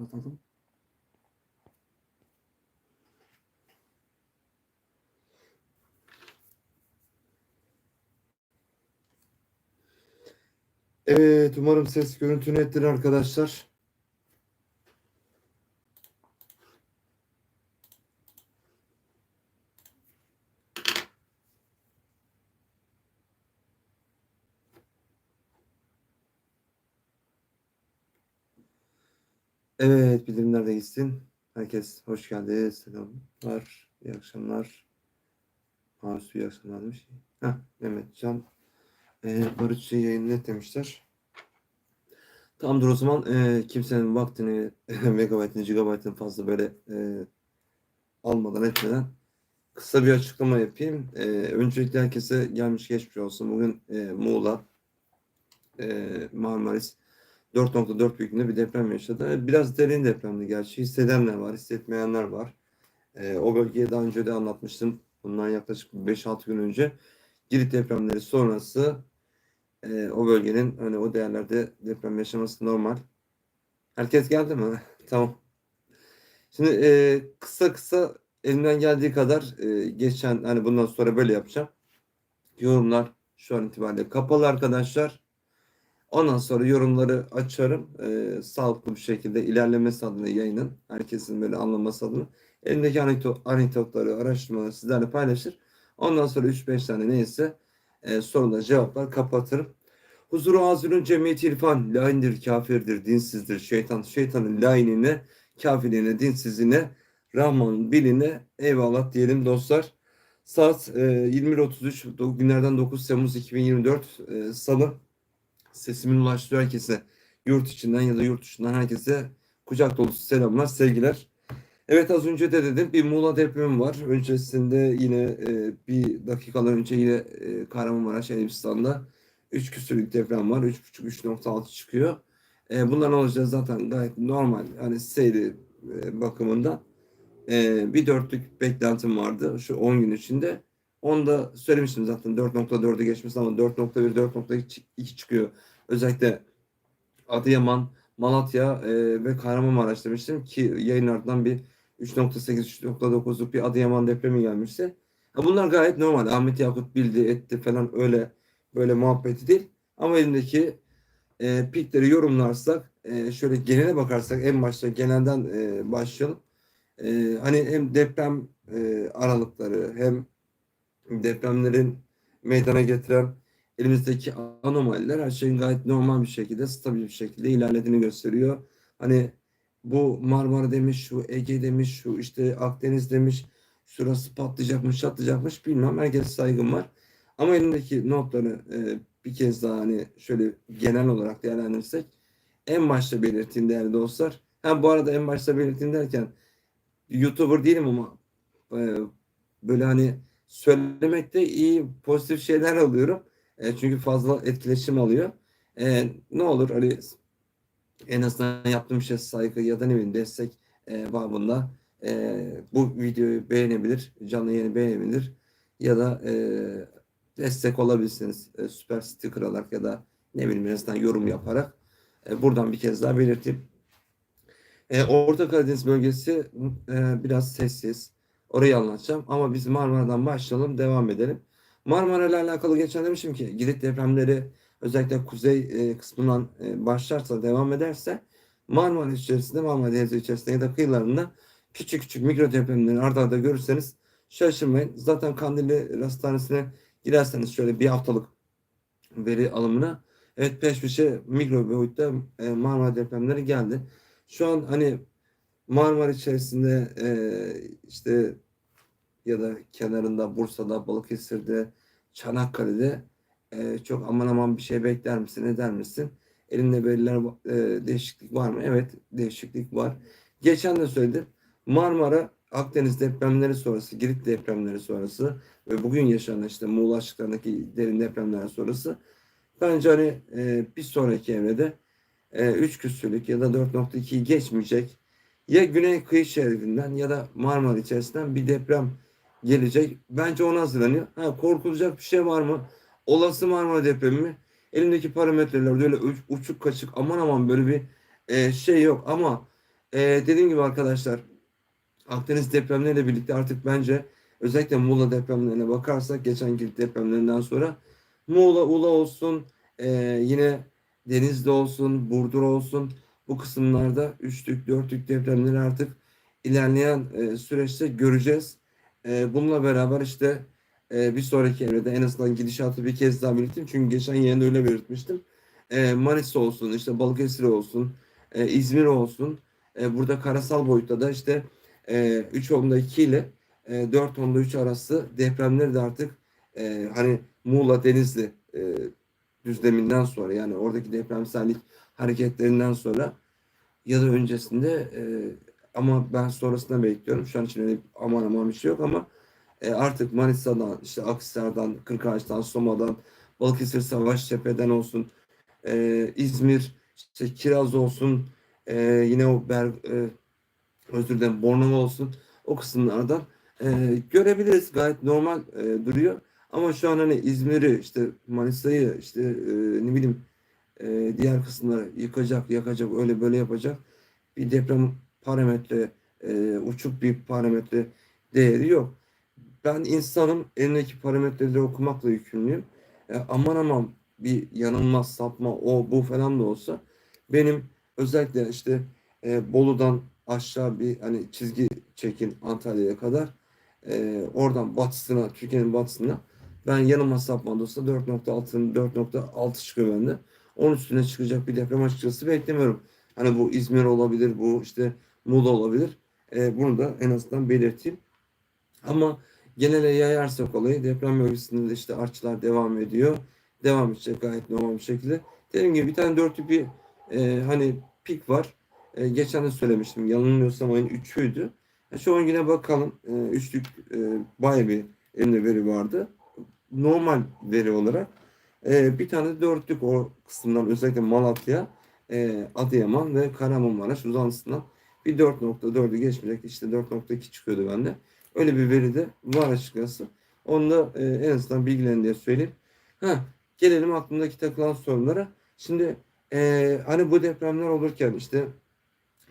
kapatalım. Evet, umarım ses görüntü nettir arkadaşlar. Evet, bildirimler de gitsin. Herkes hoş geldi. Selamlar, iyi akşamlar. Arzu iyi akşamlar demiş. Heh, Mehmetcan. Ee, Barışçı yayını demişler. Tamamdır o zaman e, kimsenin vaktini megabaytını, gigabaytını fazla böyle e, almadan etmeden kısa bir açıklama yapayım. E, öncelikle herkese gelmiş geçmiş olsun. Bugün e, Muğla, e, Marmaris 4.4 büyüklüğünde bir deprem yaşadı. Biraz derin depremdi gerçi. Hissedenler var, hissetmeyenler var. E, o bölgeyi daha önce de anlatmıştım. Bundan yaklaşık 5-6 gün önce. Girit depremleri sonrası e, o bölgenin hani o değerlerde deprem yaşaması normal. Herkes geldi mi? tamam. Şimdi e, kısa kısa elimden geldiği kadar e, geçen hani bundan sonra böyle yapacağım. Yorumlar şu an itibariyle kapalı arkadaşlar. Ondan sonra yorumları açarım. E, sağlıklı bir şekilde ilerlemesi adına yayının. Herkesin böyle anlaması adına. Elimdeki anekdot, anekdotları, araştırmaları sizlerle paylaşır. Ondan sonra 3-5 tane neyse e, sorular, cevaplar kapatırım. Huzuru hazırın cemiyeti irfan, laindir, kafirdir, dinsizdir, şeytan, şeytanın lainine, kafirliğine, dinsizliğine, Rahman'ın biline eyvallah diyelim dostlar. Saat e, 21.33 do- günlerden 9 Temmuz 2024 e, Salı. Sesimin ulaştığı herkese, yurt içinden ya da yurt dışından herkese kucak dolusu selamlar, sevgiler. Evet az önce de dedim bir Muğla depremi var. Öncesinde yine e, bir dakikalar önce yine e, Kahramanmaraş, Elbistan'da 3 küsürlük deprem var. 3.5-3.6 çıkıyor. E, bunların olacağı zaten gayet normal. Hani seyri e, bakımından. E, bir dörtlük beklentim vardı şu 10 gün içinde. Onu da söylemiştim zaten 4.4'ü geçmiş ama 4.1, 4.2 çıkıyor. Özellikle Adıyaman, Malatya e, ve Kahramanmaraş demiştim ki yayın ardından bir 3.8, 3.9'luk bir Adıyaman depremi gelmişti. Ha, bunlar gayet normal. Ahmet Yakut bildi, etti falan öyle böyle muhabbeti değil. Ama elimdeki e, pikleri yorumlarsak e, şöyle genele bakarsak en başta genelden e, başlayalım. E, hani hem deprem e, aralıkları hem depremlerin meydana getiren elimizdeki anomaliler her şeyin gayet normal bir şekilde, stabil bir şekilde ilerlediğini gösteriyor. Hani bu Marmara demiş, şu Ege demiş, şu işte Akdeniz demiş, şurası patlayacakmış, çatlayacakmış bilmem. Herkese saygım var. Ama elimdeki notları e, bir kez daha hani şöyle genel olarak değerlendirirsek en başta belirttiğim değerli dostlar. Ha bu arada en başta belirttiğim derken YouTuber değilim ama e, böyle hani söylemekte iyi pozitif şeyler alıyorum. E, çünkü fazla etkileşim alıyor. E, ne olur hani en azından yaptığım şey saygı ya da ne bileyim destek e, babında e, bu videoyu beğenebilir, canlı yayını beğenebilir ya da e, destek olabilirsiniz. E, süper sticker alarak ya da ne bileyim en azından yorum yaparak e, buradan bir kez daha belirteyim. E, Orta Karadeniz bölgesi e, biraz sessiz. Orayı anlatacağım ama biz Marmara'dan başlayalım, devam edelim. Marmara ile alakalı geçen demişim ki Girit depremleri özellikle kuzey e, kısmından e, başlarsa, devam ederse Marmara içerisinde, Marmara Denizi içerisinde ya da kıyılarında küçük küçük mikro depremleri arda arda görürseniz şaşırmayın. Zaten Kandilli Hastanesi'ne girerseniz şöyle bir haftalık veri alımına evet peş peşe mikro boyutta e, Marmara depremleri geldi. Şu an hani Marmara içerisinde e, işte ya da kenarında Bursa'da, Balıkesir'de, Çanakkale'de e, çok aman aman bir şey bekler misin, eder misin? Elinde veriler e, değişiklik var mı? Evet, değişiklik var. Geçen de söyledim. Marmara Akdeniz depremleri sonrası, Girit depremleri sonrası ve bugün yaşanan işte Muğla açıklarındaki derin depremler sonrası bence hani e, bir sonraki evrede e, 3 küsürlük ya da 4.2'yi geçmeyecek ya güney kıyı şeridinden ya da Marmara içerisinden bir deprem gelecek. Bence ona hazırlanıyor. Ha, korkulacak bir şey var mı? Olası Marmara depremi mi? Elimdeki parametreler öyle uç- uçuk kaçık aman aman böyle bir e, şey yok ama e, dediğim gibi arkadaşlar Akdeniz depremleriyle birlikte artık bence özellikle Muğla depremlerine bakarsak geçen yıl depremlerinden sonra Muğla, Ula olsun e, yine Denizli olsun, Burdur olsun bu kısımlarda üçlük, dörtlük depremleri artık ilerleyen e, süreçte göreceğiz. E, bununla beraber işte e, bir sonraki evrede en azından gidişatı bir kez daha belirteyim. Çünkü geçen yayında öyle belirtmiştim. E, Manisa olsun, işte Balıkesir olsun, e, İzmir olsun. E, burada karasal boyutta da işte e, 3 onda 2 ile e, 4 onda 3 arası depremleri de artık e, hani Muğla Denizli e, düzleminden sonra yani oradaki depremsellik hareketlerinden sonra ya da öncesinde e, ama ben sonrasında bekliyorum. Şu an için öyle aman aman bir şey yok ama e, artık Manisa'dan, işte Akhisar'dan, Kırkağaç'tan, Soma'dan, Balıkesir Savaştepe'den olsun, e, İzmir, işte Kiraz olsun, e, yine o Ber, e, özür dilerim Bornova olsun o kısımlardan e, görebiliriz. Gayet normal e, duruyor. Ama şu an hani İzmir'i işte Manisa'yı işte e, ne bileyim e, diğer kısımları yıkacak, yakacak, öyle böyle yapacak bir deprem parametre e, uçuk bir parametre değeri yok. Ben insanım elindeki parametreleri okumakla yükümlüyüm. E, aman aman bir yanılmaz sapma o bu falan da olsa benim özellikle işte e, Bolu'dan aşağı bir hani çizgi çekin Antalya'ya kadar e, oradan batısına Türkiye'nin batısına ben yanıma sapmadı olsa 4.6'ın 4.6 çıkıyor bende. Onun üstüne çıkacak bir deprem açıkçası beklemiyorum. Hani bu İzmir olabilir, bu işte Muğla olabilir. E, bunu da en azından belirteyim. Ama genele yayarsak olayı deprem bölgesinde de işte artçılar devam ediyor. Devam edecek gayet normal bir şekilde. Dediğim gibi bir tane dörtlü bir e, hani pik var. E, geçen de söylemiştim. Yanılmıyorsam ayın 3'üydü. E, şu an yine bakalım. E, üçlük e, bayağı bir elimde veri vardı. Normal veri olarak. E, bir tane dörtlük o kısımdan özellikle Malatya, e, Adıyaman ve Kahramanmaraş uzantısından bir 4.4'ü geçmeyecek. İşte 4.2 çıkıyordu bende. Öyle bir veri de var açıkçası. Onu da e, en azından bilgilerin diye söyleyeyim. Ha, gelelim aklımdaki takılan sorunlara. Şimdi e, hani bu depremler olurken işte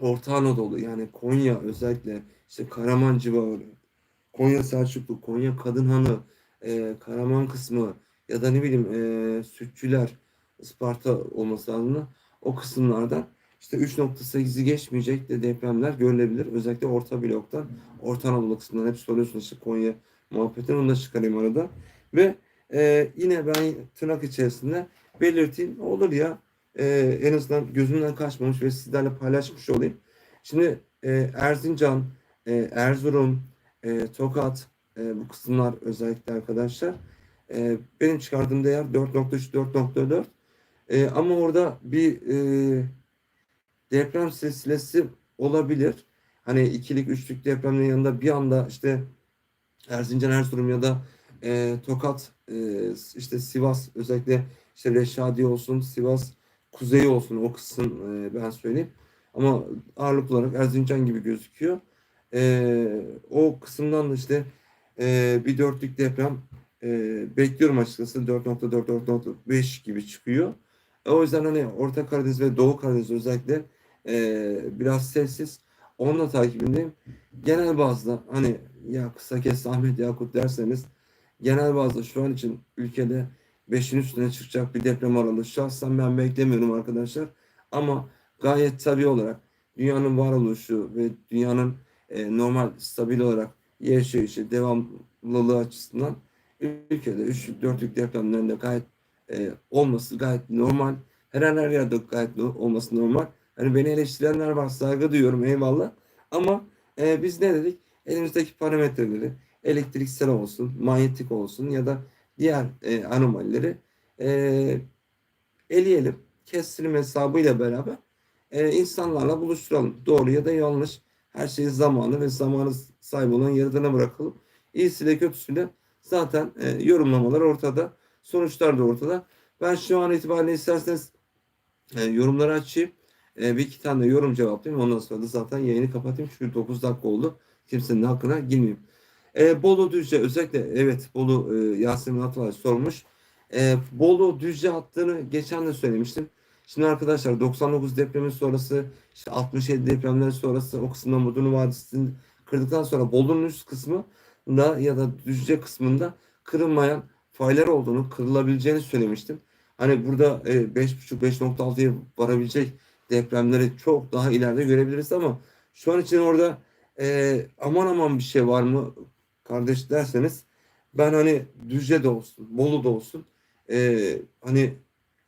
Orta Anadolu yani Konya özellikle işte Karaman civarı, Konya Selçuklu, Konya Kadınhanı, e, Karaman kısmı ya da ne bileyim e, Sütçüler, Isparta olması adına o kısımlardan işte 3.8'i geçmeyecek de depremler görülebilir. Özellikle orta bloktan, Orta Anadolu kısmından hep soruyorsunuz işte Konya muhabbetini onu da çıkarayım arada. Ve e, yine ben tırnak içerisinde belirteyim. Olur ya e, en azından gözümden kaçmamış ve sizlerle paylaşmış olayım. Şimdi e, Erzincan, e, Erzurum, e, Tokat e, bu kısımlar özellikle arkadaşlar. E, benim çıkardığım değer 4.3, 4.4. E, ama orada bir e, deprem silsilesi olabilir. Hani ikilik, üçlük depremlerin yanında bir anda işte Erzincan, Erzurum ya da e, Tokat, e, işte Sivas özellikle işte Reşadi olsun, Sivas kuzeyi olsun o kısım e, ben söyleyeyim. Ama ağırlık olarak Erzincan gibi gözüküyor. E, o kısımdan da işte e, bir dörtlük deprem e, bekliyorum açıkçası 4.4-4.5 gibi çıkıyor. E, o yüzden hani Orta Karadeniz ve Doğu Karadeniz özellikle e, biraz sessiz. Onunla takibindeyim. Genel bazda hani ya kısa kes Ahmet Yakut derseniz genel bazda şu an için ülkede 5'in üstüne çıkacak bir deprem aralığı şahsen ben beklemiyorum arkadaşlar. Ama gayet tabi olarak dünyanın varoluşu ve dünyanın e, normal stabil olarak yaşayışı, devamlılığı açısından ülkede 3'lük 4'lük depremlerinde gayet e, olması gayet normal. Her an her yerde gayet olması normal. Hani beni eleştirenler var saygı duyuyorum eyvallah. Ama e, biz ne dedik? Elimizdeki parametreleri elektriksel olsun, manyetik olsun ya da diğer e, anomalileri e, eleyelim. Kestirim hesabıyla beraber e, insanlarla buluşturalım. Doğru ya da yanlış. Her şeyi zamanı ve zamanı sahibi olan yaradana bırakalım. İyisiyle kötüsüyle zaten e, yorumlamalar ortada. Sonuçlar da ortada. Ben şu an itibariyle isterseniz e, yorumları açayım. E, bir iki tane yorum cevaplayayım. Ondan sonra da zaten yayını kapatayım. Çünkü 9 dakika oldu. Kimsenin hakkına girmeyeyim. E, Bolu Düzce özellikle evet Bolu e, Yasemin Atalay sormuş. E, Bolu Düzce hattını geçen de söylemiştim. Şimdi arkadaşlar 99 depremin sonrası işte 67 depremlerin sonrası o kısımda Mudurnu Vadisi'ni kırdıktan sonra Bolu'nun üst kısmı da ya da Düzce kısmında kırılmayan faylar olduğunu, kırılabileceğini söylemiştim. Hani burada e, 5.5-5.6'ya varabilecek depremleri çok daha ileride görebiliriz ama şu an için orada e, aman aman bir şey var mı kardeş derseniz ben hani Düzce'de olsun, Bolu'da olsun e, hani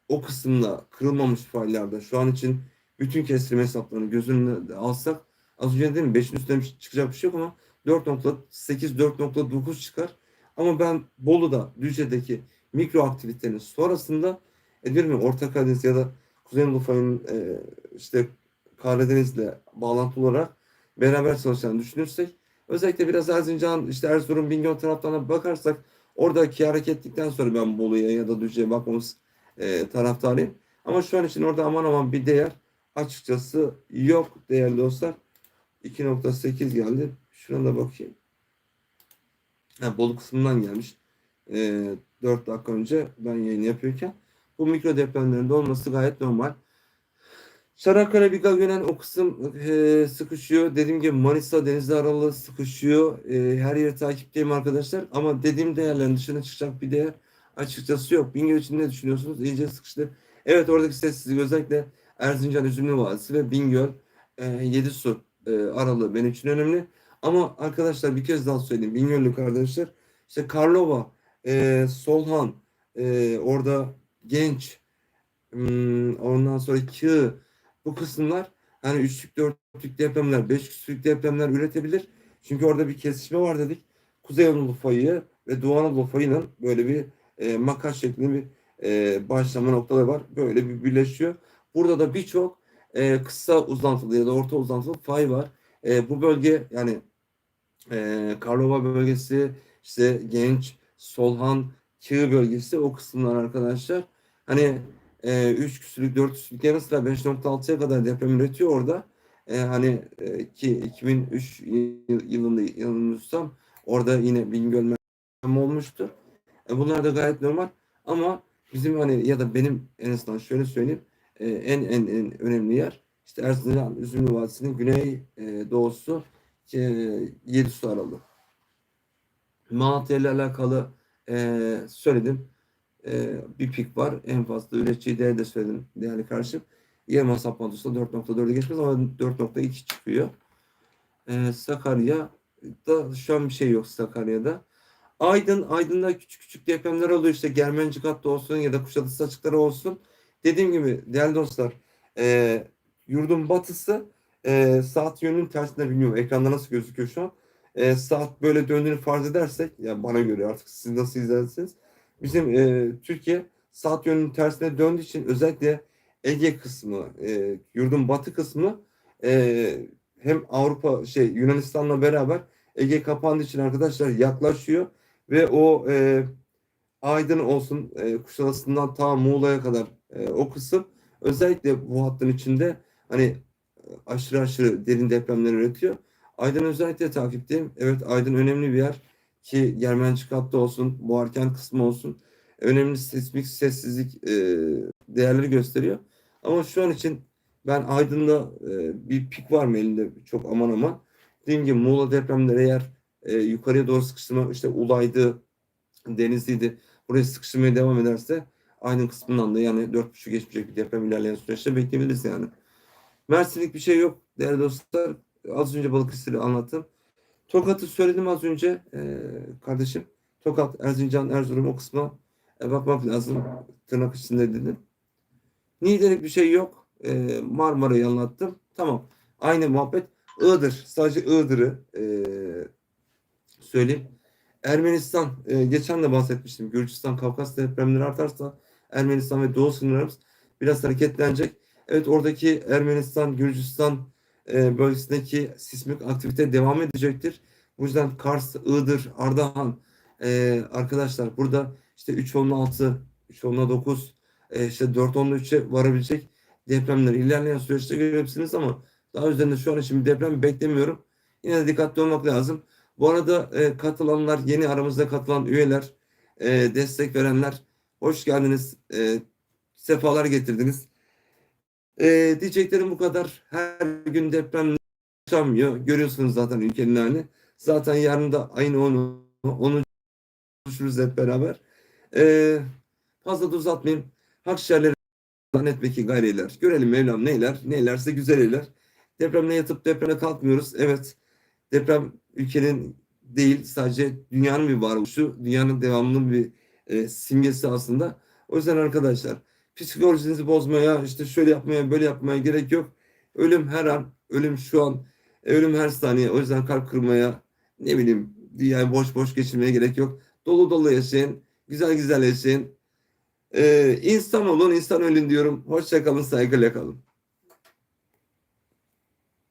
o kısımda kırılmamış faillerde şu an için bütün kestirim hesaplarını göz önüne alsak az önce dedim 5'in üstüne bir- çıkacak bir şey yok ama 4.8 4.9 çıkar. Ama ben Bolu'da Düzce'deki mikro aktivitenin sonrasında e diyorum Orta Karadeniz ya da Kuzey Anadolu e, işte Karadeniz'le bağlantılı olarak beraber çalışacağını düşünürsek özellikle biraz Erzincan işte Erzurum Bingöl taraflarına bakarsak oradaki hareketlikten sonra ben Bolu'ya ya da Düzce'ye bakmamız e, taraftarıyım. Ama şu an için orada aman aman bir değer açıkçası yok değerli dostlar. 2.8 geldi. Şuna da bakayım. Ha, Bolu kısmından gelmiş. E, 4 dakika önce ben yayın yapıyorken. Bu mikro depremlerinde olması gayet normal. Çanakkale Biga Gönen o kısım e, sıkışıyor. Dediğim gibi Manisa Denizli aralığı sıkışıyor. E, her yeri takipteyim arkadaşlar. Ama dediğim değerlerin dışına çıkacak bir değer açıkçası yok. Bingöl için ne düşünüyorsunuz? İyice sıkıştı. Evet oradaki sessizlik özellikle Erzincan Üzümlü Vadisi ve Bingöl e, Yedisu e, aralığı benim için önemli. Ama arkadaşlar bir kez daha söyleyeyim. Bingöllü kardeşler işte Karlova, e, Solhan, e, orada Genç, hmm, ondan sonra Kığ, bu kısımlar hani üçlük dörtlük depremler, beş küçük depremler üretebilir. Çünkü orada bir kesişme var dedik. Kuzey Anadolu fayı ve Doğu Anadolu fayının böyle bir e, makas şeklinde bir e, başlama noktaları var. Böyle bir birleşiyor. Burada da birçok e, kısa uzantılı ya da orta uzantılı fay var. E, bu bölge yani e, Karlova bölgesi, işte Genç, Solhan, Kığ bölgesi o kısımlar arkadaşlar. Hani e, 3 küsürlük 4 küsürlük yanı sıra 5.6'ya kadar deprem üretiyor orada. E, hani e, ki 2003 yıl- yılında yanılmıyorsam orada yine Bingöl olmuştu. E, bunlar da gayet normal ama bizim hani ya da benim en azından şöyle söyleyeyim e, en en en önemli yer işte Erzincan Üzümlü Vadisi'nin güney e, doğusu e, Yedisu aralığı. Malatya ile alakalı e, söyledim. E, bir pik var. En fazla üretici değeri de söyledim değerli karşım. Yema saplantısı 4.4'e geçmez ama 4.2 çıkıyor. E, Sakarya'da şu an bir şey yok Sakarya'da. Aydın, Aydın'da küçük küçük depremler oluyor işte Germencik hattı olsun ya da Kuşadası açıkları olsun. Dediğim gibi değerli dostlar e, yurdun batısı e, saat yönünün tersine bilmiyorum ekranda nasıl gözüküyor şu an. E, saat böyle döndüğünü farz edersek ya bana göre artık siz nasıl izlersiniz. Bizim e, Türkiye saat yönünün tersine döndüğü için özellikle Ege kısmı, e, yurdun batı kısmı e, hem Avrupa şey Yunanistan'la beraber Ege kapandığı için arkadaşlar yaklaşıyor ve o e, Aydın olsun e, Kuşadası'ndan ta Muğla'ya kadar e, o kısım özellikle bu hattın içinde hani aşırı aşırı derin depremler üretiyor. Aydın özellikle takipteyim. Evet Aydın önemli bir yer ki Germencik hattı olsun, Boğarkent kısmı olsun önemli sismik sessizlik e, değerleri gösteriyor. Ama şu an için ben Aydın'da e, bir pik var mı elinde çok aman aman. Dediğim gibi Muğla depremleri eğer e, yukarıya doğru sıkıştırma işte Ulay'dı, Denizli'ydi. Buraya sıkıştırmaya devam ederse Aydın kısmından da yani 4.5 geçmeyecek bir deprem ilerleyen süreçte bekleyebiliriz yani. Mersinlik bir şey yok değerli dostlar. Az önce Balıkesir'i anlattım. Tokat'ı söyledim az önce e, kardeşim. Tokat, Erzincan, Erzurum o kısma e, bakmak lazım. Tırnak içinde dedim. Niğdelik bir şey yok. E, Marmara'yı anlattım. Tamam. Aynı muhabbet. Iğdır. Sadece Iğdır'ı e, söyleyeyim. Ermenistan. E, geçen de bahsetmiştim. Gürcistan, Kafkas depremleri artarsa Ermenistan ve Doğu sınırlarımız biraz hareketlenecek. Evet oradaki Ermenistan, Gürcistan e, bölgesindeki sismik aktivite devam edecektir. Bu yüzden Kars, Iğdır, Ardahan e, arkadaşlar burada işte 3 onlu 6, 3 onlu 9, e, işte 4 onlu 3'e varabilecek depremler ilerleyen süreçte görebilirsiniz ama daha üzerinde şu an için bir deprem beklemiyorum. Yine de dikkatli olmak lazım. Bu arada e, katılanlar, yeni aramızda katılan üyeler, e, destek verenler hoş geldiniz. E, sefalar getirdiniz. Ee, diyeceklerim bu kadar. Her gün deprem yaşanmıyor. Görüyorsunuz zaten ülkenin halini. Zaten yarın da ayın 10'u, 10'u konuşuruz hep beraber. Ee, fazla da uzatmayayım. Hak şerleri etmeki gayreyler. Görelim Mevlam neyler, neylerse güzel eyler. Depremle yatıp depreme kalkmıyoruz. Evet, deprem ülkenin değil sadece dünyanın bir varoluşu, dünyanın devamının bir e, simgesi aslında. O yüzden arkadaşlar psikolojinizi bozmaya, işte şöyle yapmaya, böyle yapmaya gerek yok. Ölüm her an, ölüm şu an, e, ölüm her saniye. O yüzden kalp kırmaya, ne bileyim, dünyayı boş boş geçirmeye gerek yok. Dolu dolu yaşayın, güzel güzel yaşayın. Ee, insan olun, insan ölün diyorum. Hoşça kalın, saygıyla kalın.